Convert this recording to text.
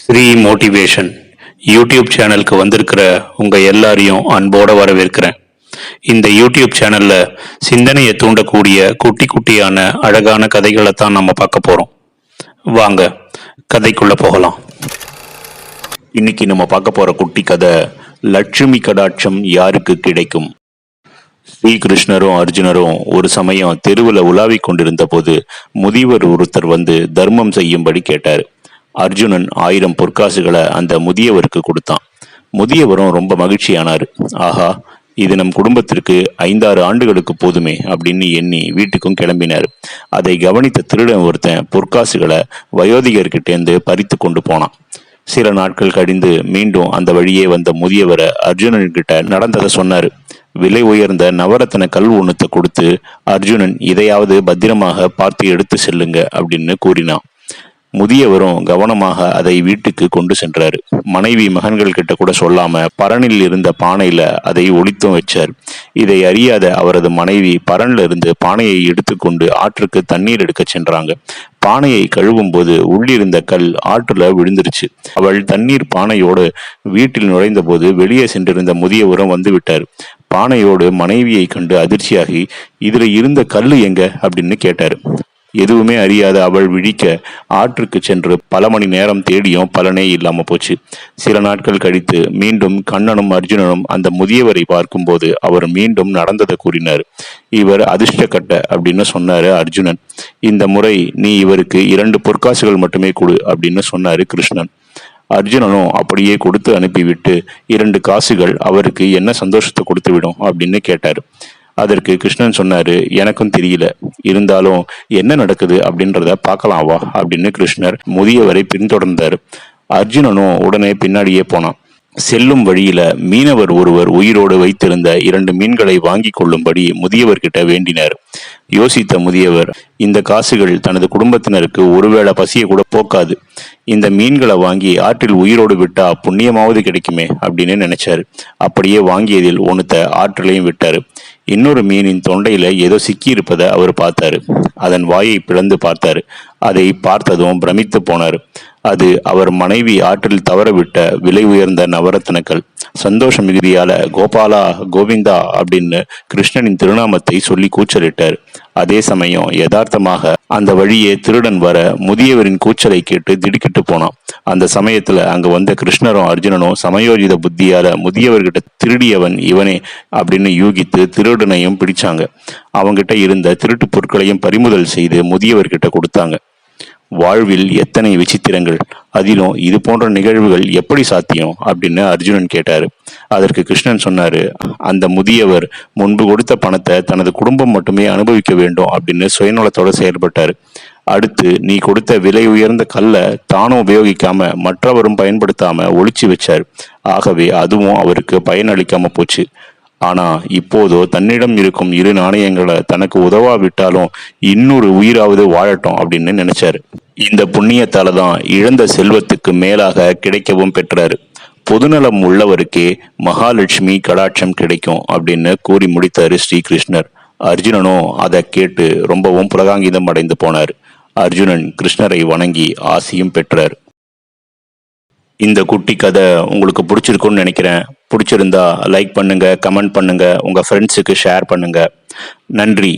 Sri motivation YouTube சேனலுக்கு வந்திருக்கிற உங்க எல்லாரையும் அன்போட வரவேற்கிறேன். இந்த யூடியூப் சேனல்ல சிந்தனையை தூண்டக்கூடிய குட்டி குட்டியான அழகான கதைகளை தான் நம்ம பார்க்க போறோம். வாங்க கதைக்குள்ள போகலாம். இன்னைக்கு நம்ம பார்க்க போற குட்டி கதை லட்சுமி கடாட்சம் யாருக்கு கிடைக்கும்? ஸ்ரீகிருஷ்ணரும் அர்ஜுனரும் ஒரு சமயம் தெருவில் உலாவிக் கொண்டிருந்த போது முதியவர் ஒருத்தர் வந்து தர்மம் செய்யும்படி கேட்டார். அர்ஜுனன் ஆயிரம் பொற்காசுகளை அந்த முதியவருக்கு கொடுத்தான். முதியவரும் ரொம்ப மகிழ்ச்சியானார். ஆஹா இது நம் குடும்பத்திற்கு ஐந்தாறு ஆண்டுகளுக்கு போதுமே அப்படின்னு எண்ணி வீட்டுக்கும் கிளம்பினார். அதை கவனித்த திருடன் ஒருத்தன் பொற்காசுகளை வயோதிகர்கிட்டேருந்து பறித்து கொண்டு போனான். சில நாட்கள் கழிந்து மீண்டும் அந்த வழியே வந்த முதியவரை அர்ஜுனன்கிட்ட நடந்ததை சொன்னார். விலை உயர்ந்த நவரத்தன கல் ஒன்றுத்தை கொடுத்து அர்ஜுனன் இதையாவது பத்திரமாக பார்த்து எடுத்து செல்லுங்க அப்படின்னு கூறினான். முதியவரும் கவனமாக அதை வீட்டுக்கு கொண்டு சென்றாரு. மனைவி மகன்கள் கிட்ட கூட சொல்லாம பரனில் இருந்த பானையில அதை ஒளித்தும் வச்சார். இதை அறியாத அவரது மனைவி பரன்ல இருந்து பானையை எடுத்துக்கொண்டு ஆற்றுக்கு தண்ணீர் எடுக்க சென்றாங்க. பானையை கழுவும் போது உள்ளிருந்த கல் ஆற்றுல விழுந்துருச்சு. அவள் தண்ணீர் பானையோடு வீட்டில் நுழைந்த போது வெளியே சென்றிருந்த முதியவரும் வந்து விட்டார் பானையோடு மனைவியை கண்டு அதிர்ச்சியாகி இதுல இருந்த கல் எங்க? அப்படின்னு கேட்டார். எதுவுமே அறியாத அவள் விழிக்க ஆற்றுக்கு சென்று பல மணி நேரம் தேடியும் பலனே இல்லாம போச்சு. சில நாட்கள் கழித்து மீண்டும் கண்ணனும் அர்ஜுனனும் அந்த முதியவரை பார்க்கும்போது அவர் மீண்டும் நடந்ததை கூறினார். இவர் அதிர்ஷ்டக்கட்ட அப்படின்னு சொன்னாரு அர்ஜுனன். இந்த முறை நீ இவருக்கு இரண்டு பொற்காசுகள் மட்டுமே கொடு அப்படின்னு சொன்னாரு கிருஷ்ணன். அர்ஜுனனும் அப்படியே கொடுத்து அனுப்பிவிட்டு இரண்டு காசுகள் அவருக்கு என்ன சந்தோஷத்தை கொடுத்து விடும் அப்படின்னு கேட்டார். அதற்கு கிருஷ்ணன் சொன்னாரு எனக்கும் தெரியல. இருந்தாலும் என்ன நடக்குது அப்படின்றத பார்க்கலாம் வா அப்படின்னு கிருஷ்ணர் முதியவரை பின்தொடர்ந்தார். அர்ஜுனனும் உடனே பின்னாடியே போனான். செல்லும் வழியில மீனவர் ஒருவர் உயிரோடு வைத்திருந்த இரண்டு மீன்களை வாங்கி கொள்ளும்படி முதியவர்கிட்ட வேண்டினார். யோசித்த முதியவர் இந்த காசுகள் தனது குடும்பத்தினருக்கு ஒருவேளை பசியை கூட போக்காது. இந்த மீன்களை வாங்கி ஆற்றில் உயிரோடு விட்டா புண்ணியமாவது கிடைக்குமே அப்படின்னு நினைச்சாரு. அப்படியே வாங்கியதில் ஒன்னுத்த ஆற்றிலையும் விட்டாரு. இன்னொரு மீனின் தொண்டையில ஏதோ சிக்கியிருப்பதை அவர் பார்த்தாரு. அதன் வாயை பிளந்து பார்த்தாரு. அதை பார்த்ததும் பிரமித்து போனார். அது அவர் மனைவி ஆற்றில் தவறவிட்ட விலை உயர்ந்த நவரத்னக்கள். சந்தோஷ மிகுதியால கோபாலா கோவிந்தா அப்படின்னு கிருஷ்ணனின் திருநாமத்தை சொல்லி கூச்சலிட்டார். அதே சமயம் யதார்த்தமாக அந்த வழியே திருடன் வர முதியவரின் கூச்சலை கேட்டு திடுக்கிட்டு போனான். அந்த சமயத்துல அங்க வந்த கிருஷ்ணரும் அர்ஜுனனும் சமயோஜித புத்தியால முதியவர்கிட்ட திருடியவன் இவனே அப்படின்னு யூகித்து திருடனையும் பிடிச்சாங்க. அவங்கிட்ட இருந்த திருட்டு பொருட்களையும் பறிமுதல் செய்து முதியவர்கிட்ட கொடுத்தாங்க. வாழ்வில் எத்தனை விசித்திரங்கள் அதிலும் இது போன்ற நிகழ்வுகள் எப்படி சாத்தியம் அப்படின்னு அர்ஜுனன் கேட்டாரு. அதற்கு கிருஷ்ணன் சொன்னாரு அந்த முதியவர் முன்பு கொடுத்த பணத்தை தனது குடும்பம் மட்டுமே அனுபவிக்க வேண்டும் அப்படின்னு சுயநலத்தோட செயல்பட்டாரு. அடுத்து நீ கொடுத்த விலை உயர்ந்த கல்லை தானும் உபயோகிக்காம மற்றவரும் பயன்படுத்தாம ஒழிச்சு வச்சார். ஆகவே அதுவும் அவருக்கு பயனளிக்காம போச்சு. ஆனா இப்போதோ தன்னிடம் இருக்கும் இரு நாணயங்களை தனக்கு உதவாவிட்டாலும் இன்னொரு உயிராவது வாழட்டும் அப்படின்னு நினைச்சாரு. இந்த புண்ணியத்தால தான் இழந்த செல்வத்துக்கு மேலாக கிடைக்கவும் பெற்றாரு. பொதுநலம் உள்ளவருக்கே மகாலட்சுமி கடாட்சம் கிடைக்கும் அப்படின்னு கூறி முடித்தாரு ஸ்ரீகிருஷ்ணர். அர்ஜுனனும் அதை கேட்டு ரொம்பவும் புலகாங்கிதம் அடைந்து போனார். அர்ஜுனன் கிருஷ்ணரை வணங்கி ஆசியும் பெற்றார். இந்த குட்டி கதை உங்களுக்கு பிடிச்சிருக்கும்னு நினைக்கிறேன். பிடிச்சிருந்தா லைக் பண்ணுங்க கமெண்ட் பண்ணுங்க உங்க ஃப்ரெண்ட்ஸுக்கு ஷேர் பண்ணுங்க. நன்றி.